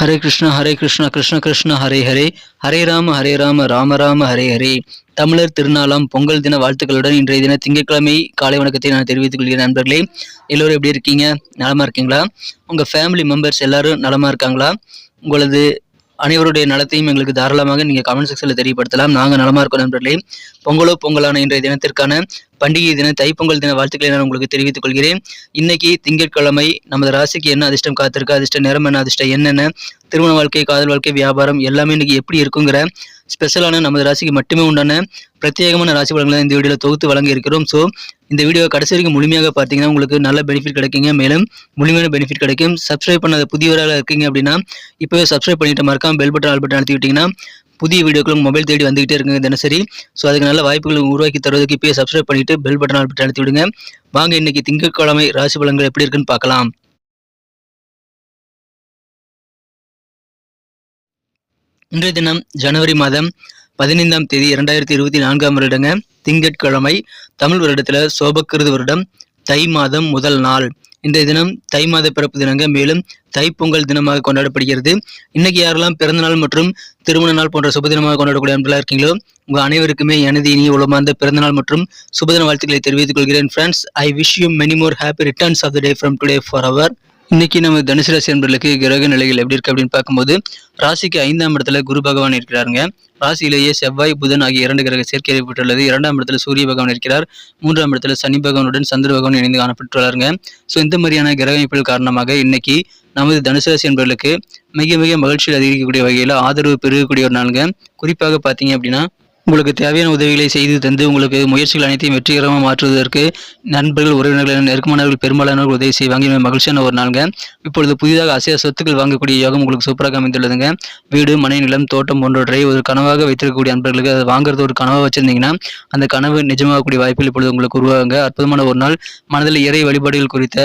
ஹரே கிருஷ்ணா ஹரே கிருஷ்ணா கிருஷ்ண கிருஷ்ண ஹரே ஹரே. ஹரே ராம ஹரே ராம ராம ராம ஹரே ஹரே. தமிழர் திருநாளாம் பொங்கல் தின வாழ்த்துக்களுடன் இன்றைய தின திங்கட்கிழமை காலை வணக்கத்தை நான் தெரிவித்துக் கொள்கிறேன் நண்பர்களே. எல்லோரும் எப்படி இருக்கீங்க? நலமா இருக்கீங்களா? உங்க ஃபேமிலி மெம்பர்ஸ் எல்லாரும் நலமா இருக்காங்களா? உங்களது அனைவருடைய நலத்தையும் எங்களுக்கு தாராளமாக நீங்கள் கமெண்ட் செக்ஷனில் தெரியப்படுத்தலாம். நாங்கள் நலமா இருக்கோம் நண்பர்களே. பொங்கலோ பொங்கலான இன்றைய தினத்திற்கான பண்டிகை தின தைப்பொங்கல் தின வாழ்த்துக்களை நான் உங்களுக்கு தெரிவித்துக் கொள்கிறேன். இன்னைக்கு திங்கட்கிழமை நமது ராசிக்கு என்ன அதிர்ஷ்டம் காத்திருக்கு? அதிர்ஷ்ட நேரம் என்ன? அதிர்ஷ்டம் என்னென்ன திருமண வாழ்க்கை காதல் வாழ்க்கை வியாபாரம் எல்லாமே இன்னைக்கு எப்படி இருக்குங்கிற ஸ்பெஷலான நமது ராசிக்கு மட்டுமே உண்டான பிரத்யேகமான ராசி பலன்களை இந்த வீடியோவில் தொகுத்து வழங்கி இருக்கிறோம் ஸோ இந்த வீடியோ கடைசி வரைக்கும் முழுமையாக பார்த்தீங்கன்னா உங்களுக்கு நல்ல பெனிஃபிட் கிடைக்குங்க. மேலும் முழுமையான பெனிஃபிட் கிடைக்கும். சப்ஸ்கிரைப் பண்ணாத புதியவராக இருக்கீங்க அப்படின்னா இப்போவே சப்ஸ்கிரைப் பண்ணிட்டு மறக்காம பெல் பட்டன் ஆல் பட்டன் அழுத்திக்கிட்டிங்கன்னா புதிய வீடியோக்களும் மொபைல் தேடி வந்துகிட்டே இருக்குங்க தினசரி. ஸோ அதுக்கு நல்ல வாய்ப்புகளை உருவாக்கி தருவதற்கு இப்போயே சப்ஸ்கிரைப் பண்ணிட்டு பெல் பட்டன் ஆல் பட்டன் அழுத்தி விடுங்க. வாங்க இன்னைக்கு திங்கட்கிழமை ராசி பலன்கள் எப்படி இருக்குன்னு பார்க்கலாம். இன்றைய தினம் ஜனவரி மாதம் பதினைந்தாம் தேதி இரண்டாயிரத்தி இருபத்தி நான்காம் வருடங்க திங்கட்கிழமை தமிழ் வருடத்தில் சோபக்கிருது வருடம் தை மாதம் முதல் நாள். இன்றைய தினம் தை மாத பிறப்பு தினங்க மேலும் தைப்பொங்கல் தினமாக கொண்டாடப்படுகிறது. இன்னைக்கு யாரெல்லாம் பிறந்தநாள் மற்றும் திருமண நாள் போன்ற சுப தினமாக கொண்டாடக்கூடிய அன்பர்களாக இருக்கீங்களோ உங்க அனைவருக்குமே எனது இனிய உலமார்ந்த பிறந்த நாள் மற்றும் சுபதின வாழ்த்துக்களை தெரிவித்துக் கொள்கிறேன். Friends I wish you many more happy returns of the day from today for our இன்னைக்கு நம்ம தனுசு ராசி என்பர்களுக்கு கிரக நிலைகள் எப்படி இருக்கு அப்படின்னு பார்க்கும்போது ராசிக்கு ஐந்தாம் இடத்துல குரு பகவான் இருக்கிறாருங்க. ராசியிலேயே செவ்வாய் புதன் ஆகிய இரண்டு கிரக சேர்க்கை ஏற்பட்டுள்ளது இரண்டாம் இடத்துல சூரிய பகவான் இருக்கிறார். மூன்றாம் இடத்துல சனி பகவானுடன் சந்திர பகவான் இணைந்து காணப்பட்டுள்ளாருங்க. ஸோ இந்த மாதிரியான கிரக அமைப்புகள் காரணமாக இன்னைக்கு நமது தனுசு ராசி என்பவர்களுக்கு மிக மிக மகிழ்ச்சியில் அதிகரிக்கக்கூடிய வகையில் ஆதரவு பெருகக்கூடிய ஒரு நாளுங்க. குறிப்பாக பார்த்தீங்க அப்படின்னா உங்களுக்கு தேவையான உதவிகளை செய்து தந்து உங்களுக்கு முயற்சிகள் அனைத்தையும் வெற்றிகரமாக மாற்றுவதற்கு நண்பர்கள் உறவினர்கள் நெருக்கமானவர்கள் பெரும்பாலானவர்கள் உதவி செய்வாங்க இனிமே மகிழ்ச்சியான ஒரு நாளுங்க. இப்பொழுது புதிதாக அசைய சொத்துக்கள் வாங்கக்கூடிய யோகம் உங்களுக்கு சூப்பராக அமைந்துள்ளதுங்க. வீடு மனை நிலம் தோட்டம் போன்றவற்றை ஒரு கனவாக வைத்திருக்கக்கூடிய நண்பர்களுக்கு அதை வாங்குறது ஒரு கனவாக வச்சிருந்தீங்கன்னா அந்த கனவு நிஜமாகக்கூடிய வாய்ப்புகள் இப்பொழுது உங்களுக்கு உருவாகுங்க. அற்புதமான ஒரு நாள். மனதில் இறை வழிபாடுகள் குறித்த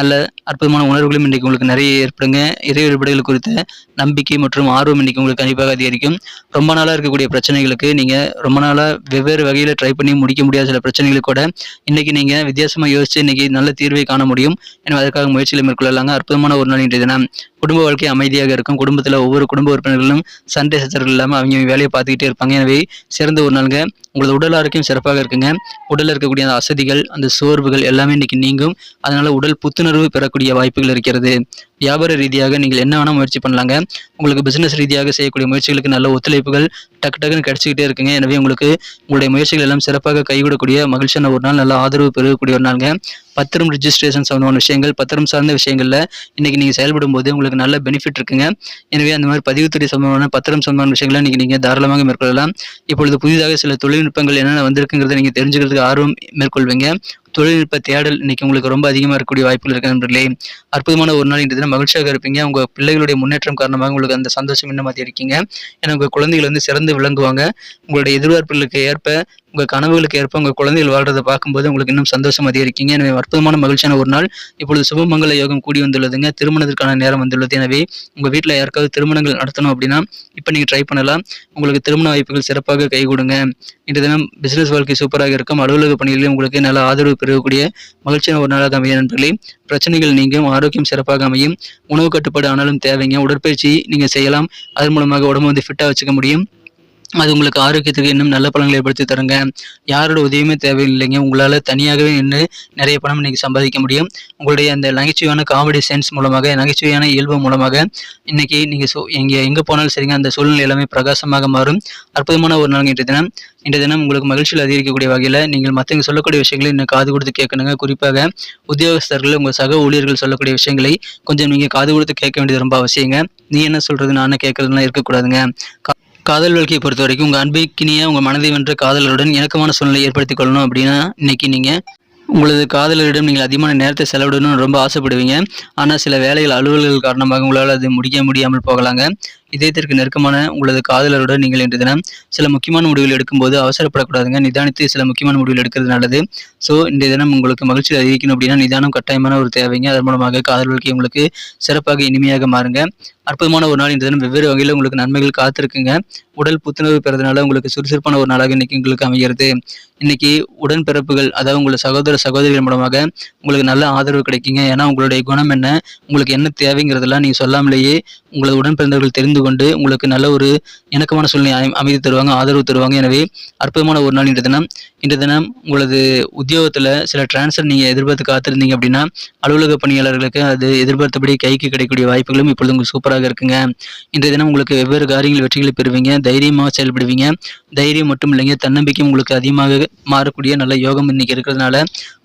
நல்ல அற்புதமான உணர்வுகளும் இன்றைக்கு உங்களுக்கு நிறைய ஏற்படுங்க. இறை வழிபாடுகள் குறித்த நம்பிக்கை மற்றும் ஆர்வம் இன்னைக்கு உங்களுக்கு கண்டிப்பாக அதிகரிக்கும். ரொம்ப நாளாக இருக்கக்கூடிய பிரச்சனைகளுக்கு நீங்கள் ரொம்ப நாளாக வெவ்வேறு வகையில் ட்ரை பண்ணி முடிக்க முடியாத சில பிரச்சனைகளுக்கு கூட இன்றைக்கி நீங்கள் வித்தியாசமாக யோசித்து இன்றைக்கி நல்ல தீர்வை காண முடியும். எனவே அதற்காக முயற்சிகளை மேற்கொள்ளலாங்க. அற்புதமான ஒரு நாள் இன்றைய தினம். குடும்ப வாழ்க்கை அமைதியாக இருக்கும். குடும்பத்தில் ஒவ்வொரு குடும்ப உறுப்பினர்களும் சண்டை சச்சரவு இல்லாமல் அவங்க அவங்க வேலையை பார்த்துக்கிட்டே இருப்பாங்க. எனவே சிறந்த ஒரு நாளுங்க. உங்களது உடல் ஆரோக்கியம் சிறப்பாக இருக்குங்க. உடலில் இருக்கக்கூடிய அந்த அசதிகள் அந்த சோர்வுகள் எல்லாமே இன்னைக்கு நீங்கும். அதனால் உடல் புத்துணர்வு பெறக்கூடிய வாய்ப்புகள் இருக்கிறது. வியாபார ரீதியாக நீங்கள் என்ன வேணால் முயற்சி பண்ணலாங்க. உங்களுக்கு பிஸ்னஸ் ரீதியாக செய்யக்கூடிய முயற்சிகளுக்கு நல்ல ஒத்துழைப்புகள் டக்கு டக்குன்னு கிடச்சிக்கிட்டே இருக்குங்க. எனவே உங்களுக்கு உங்களுடைய முயற்சிகள் எல்லாம் சிறப்பாக கைவிடக்கூடிய மகிழ்ச்சியான ஒரு நாள் நல்ல ஆதரவு பெறக்கூடிய ஒரு நாளுங்க. பத்திரம் ரிஜிஸ்ட்ரேஷன் சம்பந்தமான விஷயங்கள் பத்திரம் சார்ந்த விஷயங்களில் இன்னைக்கு நீங்கள் செயல்படும் போது உங்களுக்கு நல்ல பெனிஃபிட் இருக்குங்க. எனவே அந்த மாதிரி பதிவுத்துறை சம்பந்தமான பத்திரம் சம்பந்தமான விஷயங்களை இன்னைக்கு நீங்கள் தாராளமாக மேற்கொள்ளலாம். இப்பொழுது புதிதாக சில தொழில்நுட்பங்கள் என்னென்ன வந்திருக்குங்கிறத நீங்கள் தெரிஞ்சுக்கிறதுக்கு ஆர்வம் மேற்கொள்வீங்க. தொழில்நுட்ப தேடல் இன்னைக்கு உங்களுக்கு ரொம்ப அதிகமாக இருக்கக்கூடிய வாய்ப்புகள் இருக்கு நண்பர்களே. அற்புதமான ஒரு நாள் இன்றைய தினம் மகிழ்ச்சியாக இருப்பீங்க. உங்க பிள்ளைகளுடைய முன்னேற்றம் காரணமாக உங்களுக்கு அந்த சந்தோஷம் என்ன மாதிரி இருக்கீங்க ஏன்னா உங்க குழந்தைகள் வந்து சிறந்து விளங்குவாங்க. உங்களுடைய எதிர்பார்ப்புகளுக்கு ஏற்ப உங்கள் கனவுகளுக்கு ஏற்ப உங்கள் குழந்தைகள் வாழ்றதை பார்க்கும்போது உங்களுக்கு இன்னும் சந்தோஷம் அதிகரிக்கீங்க எனவே அற்புதமான மகிழ்ச்சியான ஒரு நாள். இப்பொழுது சுபமங்கல யோகம் கூடி வந்துள்ளதுங்க. திருமணத்திற்கான நேரம் வந்துள்ளது. எனவே உங்கள் வீட்டில் யாருக்காவது திருமணங்கள் நடத்தணும் அப்படின்னா இப்போ நீங்கள் ட்ரை பண்ணலாம். உங்களுக்கு திருமண வாய்ப்புகள் சிறப்பாக கை கொடுங்க. இன்றைய தினம் பிசினஸ் வாழ்க்கை சூப்பராக இருக்கும். அலுவலக பணிகளில் உங்களுக்கு நல்ல ஆதரவு பெறக்கூடிய மகிழ்ச்சியான ஒரு நாளாக அமைய நண்பர்களே. பிரச்சனைகள் நீங்கும். ஆரோக்கியம் சிறப்பாக அமையும். உணவு கட்டுப்பாடு ஆனாலும் தேவைங்க. உடற்பயிற்சி நீங்கள் செய்யலாம். அதன் மூலமாக உடம்பு வந்து ஃபிட்டாக வச்சுக்க முடியும். அது உங்களுக்கு ஆரோக்கியத்துக்கு இன்னும் நல்ல பலன்களை ஏற்படுத்தி தருங்க. யாரோட உதவியுமே தேவையில்லைங்க. உங்களால் தனியாகவே நின்று நிறைய பணம் இன்றைக்கி சம்பாதிக்க முடியும். உங்களுடைய அந்த நகைச்சுவையான காமெடி சென்ஸ் மூலமாக நகைச்சுவையான இயல்பு மூலமாக இன்றைக்கி நீங்கள் சோ எங்கே எங்கே போனாலும் சரிங்க. அந்த சூழ்நிலை எல்லாமே பிரகாசமாக மாறும். அற்புதமான ஒரு நாள் இன்றைய தினம். இன்றைய தினம் உங்களுக்கு மகிழ்ச்சியில் அதிகரிக்கக்கூடிய வகையில் நீங்கள் மற்றவங்க சொல்லக்கூடிய விஷயங்களை இன்னும் காது கொடுத்து கேட்கணுங்க. குறிப்பாக உத்தியோகஸ்தர்கள் உங்கள் சக ஊழியர்கள் சொல்லக்கூடிய விஷயங்களை கொஞ்சம் நீங்கள் காது கொடுத்து கேட்க வேண்டியது ரொம்ப அவசியங்க. நீ என்ன சொல்கிறது நான் என்ன கேட்கறதுலாம் இருக்கக்கூடாதுங்க. கா- காதல் வாழ்க்கையை பொறுத்த வரைக்கும் உங்கள் அன்பிக்கினிய உங்கள் மனதை வென்ற காதலருடன் இணக்கமான சூழ்நிலை ஏற்படுத்திக் கொள்ளணும் அப்படின்னா இன்னைக்கு நீங்கள் உங்களது காதலரிடம் நீங்கள் அதிகமான நேரத்தை செலவிடணும்னு ரொம்ப ஆசைப்படுவீங்க. ஆனால் சில வேலைகள் அலுவல்கள் காரணமாக உங்களால் அது முடிக்க முடியாமல் போகலாங்க. இதயத்திற்கு நெருக்கமான உங்களது காதலருடன் நீங்கள் இன்று தினம் சில முக்கியமான முடிவுகள் எடுக்கும்போது அவசரப்படக்கூடாதுங்க. நிதானித்து சில முக்கியமான முடிவுகள் எடுக்கிறது நல்லது. ஸோ இன்றைய தினம் உங்களுக்கு மகிழ்ச்சி அதிகரிக்கணும் அப்படின்னா நிதானம் கட்டாயமான ஒரு தேவைங்க. அதன் மூலமாக காதல் வாழ்க்கை உங்களுக்கு சிறப்பாக இனிமையாக மாறுங்க. அற்புதமான ஒரு நாள் இந்த தினம் வெவ்வேறு வகையில் உங்களுக்கு நன்மைகள் காத்திருக்குங்க. உடல் புத்துணர்வு பெறதுனால உங்களுக்கு சுறுசுறுப்பான ஒரு நாளாக இன்னைக்கு உங்களுக்கு அமைகிறது. இன்னைக்கு உடன்பிறப்புகள் அதாவது உங்களோட சகோதர சகோதரிகள் மூலமாக உங்களுக்கு நல்ல ஆதரவு கிடைக்குங்க. ஏன்னா உங்களுடைய குணம் என்ன? உங்களுக்கு என்ன தேவைங்கிறதெல்லாம் நீங்கள் சொல்லாமலேயே உங்களது உடன் பிறந்தவர்கள் புரிந்து கொண்டு உங்களுக்கு நல்ல ஒரு இணக்கமான சூழ்நிலை அமைதி தருவாங்க ஆதரவு தருவாங்க. எனவே அற்புதமான ஒரு நாள் இன்று தினம். இன்று தினம் உங்களது உத்தியோகத்தில் சில டிரான்ஸ்ஃபர் நீங்கள் எதிர்பார்த்து காத்திருந்தீங்க அப்படின்னா அலுவலக பணியாளர்களுக்கு அது எதிர்பார்த்தபடி கைக்கு கிடைக்கக்கூடிய வாய்ப்புகளும் இப்பொழுது உங்களுக்கு சூப்பராக இருக்குங்க. இன்றைய தினம் உங்களுக்கு வெவ்வேறு காரியங்கள் வெற்றிகளை பெறுவீங்க. தைரியமாக செயல்படுவீங்க. தைரியம் மட்டும் இல்லைங்க தன்னம்பிக்கையும் உங்களுக்கு அதிகமாக மாறக்கூடிய நல்ல யோகம் இன்னைக்கு இருக்கிறதுனால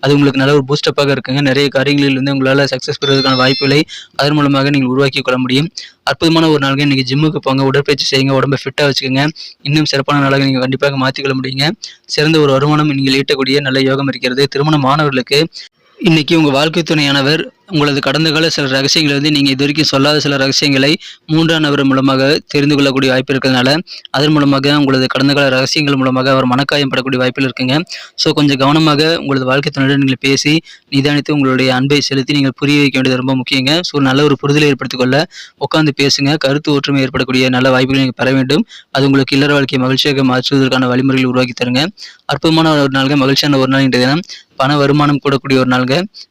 அது உங்களுக்கு நல்ல ஒரு பூஸ்டப்பாக இருக்குங்க. நிறைய காரியங்களில் இருந்து உங்களால் சக்ஸஸ் பெறுவதற்கான வாய்ப்புகளை அதன் மூலமாக நீங்கள் உருவாக்கி கொள்ள முடியும். அற்புதமான ஒரு நாளுங்க. இன்றைக்கி ஜிம்முக்கு போங்க உடற்பயிற்சி செய்யுங்க உடம்பை ஃபிட்டாக வச்சுக்கோங்க. இன்னும் சிறப்பான நாளாக நீங்கள் கண்டிப்பாக மாற்றிக்கொள்ள முடியுங்க. சிறந்த ஒரு வருமானம் நீங்கள் ஈட்டக்கூடிய நல்ல யோகம் இருக்கிறது. திருமணமானவர்களுக்கு இன்னைக்கு உங்கள் வாழ்க்கை துணையானவர் உங்களது கடந்த கால சில ரகசியங்களை வந்து நீங்கள் இது வரைக்கும் சொல்லாத சில ரகசியங்களை மூன்றாம் நபர் மூலமாக தெரிந்து கொள்ளக்கூடிய வாய்ப்பு இருக்கிறதுனால அதன் மூலமாக உங்களது கடந்த கால ரகசியங்கள் மூலமாக அவர் மனக்காயம் படக்கூடிய வாய்ப்புகள் இருக்குங்க. ஸோ கொஞ்சம் கவனமாக உங்களது வாழ்க்கை துணையுடன் நீங்கள் பேசி நிதானித்து உங்களுடைய அன்பை செலுத்தி நீங்கள் புரிய வைக்க வேண்டியது ரொம்ப முக்கியங்க. ஸோ நல்ல ஒரு புரிதலை ஏற்படுத்திக் கொள்ள உட்காந்து பேசுங்க. கருத்து ஒற்றுமை ஏற்படக்கூடிய நல்ல வாய்ப்புகளை நீங்கள் பெற வேண்டும். அது உங்களுக்கு இல்லற வாழ்க்கையை மகிழ்ச்சியாக மாற்றுவதற்கான வழிமுறைகளை உருவாக்கி தருங்க. அற்புதமான ஒரு நாளுங்க. மகிழ்ச்சியான ஒரு நாள் இன்றைய தினம். பண வருமானம் கூடக்கூடிய ஒரு நாளுங்க.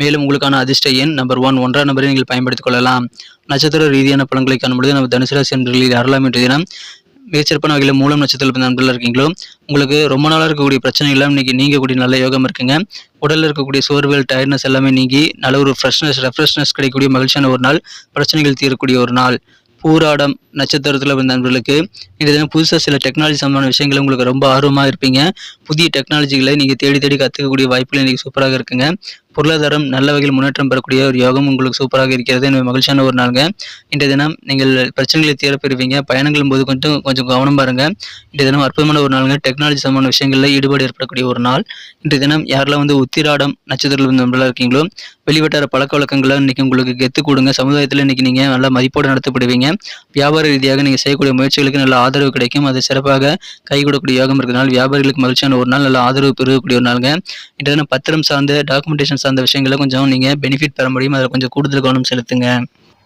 மேலும் உங்களுக்கான அதிர்ஷ்ட எண் நம்பர் ஒன் ஒன்றாம் நம்பரை நீங்கள் பயன்படுத்திக் கொள்ளலாம். நட்சத்திர ரீதியான பலன்களை காணும்பொழுது நம்ம தனுசு ராசி என்பர்களில் யாரெல்லாம் இன்றைய தினம். மிகச்சிறப்பான வகையில் மூலம் நட்சத்திரத்தில் நண்பர்கள் இருக்கீங்களோ உங்களுக்கு ரொம்ப நாளாக இருக்கக்கூடிய பிரச்சனை எல்லாம் இன்னைக்கு நீங்கக்கூடிய நல்ல யோகம் இருக்குங்க. உடலில் இருக்கக்கூடிய சோர்வுகள் டயர்னஸ் எல்லாமே நீங்கி நல்ல ஒரு ஃப்ரெஷ்னஸ் ரெஃப்ரெஷ்னஸ் கிடைக்கக்கூடிய மகிழ்ச்சியான ஒரு நாள் பிரச்சனைகள் தீரக்கூடிய ஒரு நாள். பூராடம் நட்சத்திரத்தில் வந்த நண்பர்களுக்கு இந்த தினம் புதுசாக சில டெக்னாலஜி சம்பந்தமான விஷயங்கள் உங்களுக்கு ரொம்ப ஆர்வமாக இருப்பீங்க. புதிய டெக்னாலஜிகளை நீங்கள் தேடி தேடி கற்றுக்கக்கூடிய வாய்ப்புகள் இன்றைக்கி சூப்பராக இருக்குங்க. பொருளாதாரம் நல்ல வகையில் முன்னேற்றம் பெறக்கூடிய ஒரு யோகம் உங்களுக்கு சூப்பராக இருக்கிறது. எனவே மகிழ்ச்சியான ஒரு நாளுங்க. இன்றைய தினம் நீங்கள் பிரச்சனைகளை தீரப்பெறுவீங்க. பயணங்களும் போது கொஞ்சம் கொஞ்சம் கவனம் பாருங்க. இன்றைய தினம் அற்புதமான ஒரு நாளுங்க. டெக்னாலஜி சம்பந்தமான விஷயங்களில் ஈடுபாடு ஏற்படக்கூடிய ஒரு நாள். இன்றைய தினம் யாரெல்லாம் வந்து உத்திராடம் நட்சத்திரத்தில் வந்து இருக்கீங்களோ வெளிவட்டார பழக்க வழக்கங்களை இன்னைக்கு உங்களுக்கு கெத்து கொடுங்க. சமுதாயத்தில் இன்னைக்கு நீங்கள் நல்ல மதிப்போடு நடத்தப்படுவீங்க. வியாபார ரீதியாக நீங்கள் செய்யக்கூடிய முயற்சிகளுக்கு நல்ல ஆதரவு கிடைக்கும். அது சிறப்பாக கை கொடுக்கக்கூடிய யோகம் இருக்கிறதுனால வியாபாரிகளுக்கு மகிழ்ச்சியான ஒரு நாள். நல்ல ஆதரவு பெறக்கூடிய ஒரு நாளுங்க. இன்றைய தினம் பத்திரம் சார்ந்த டாக்குமெண்டேஷன் சார்ந்த விஷயங்களை கொஞ்சம் நீங்கள் பெனிஃபிட் பெற முடியும். அதில் கொஞ்சம் கூடுதல் கவனம் செலுத்துங்க.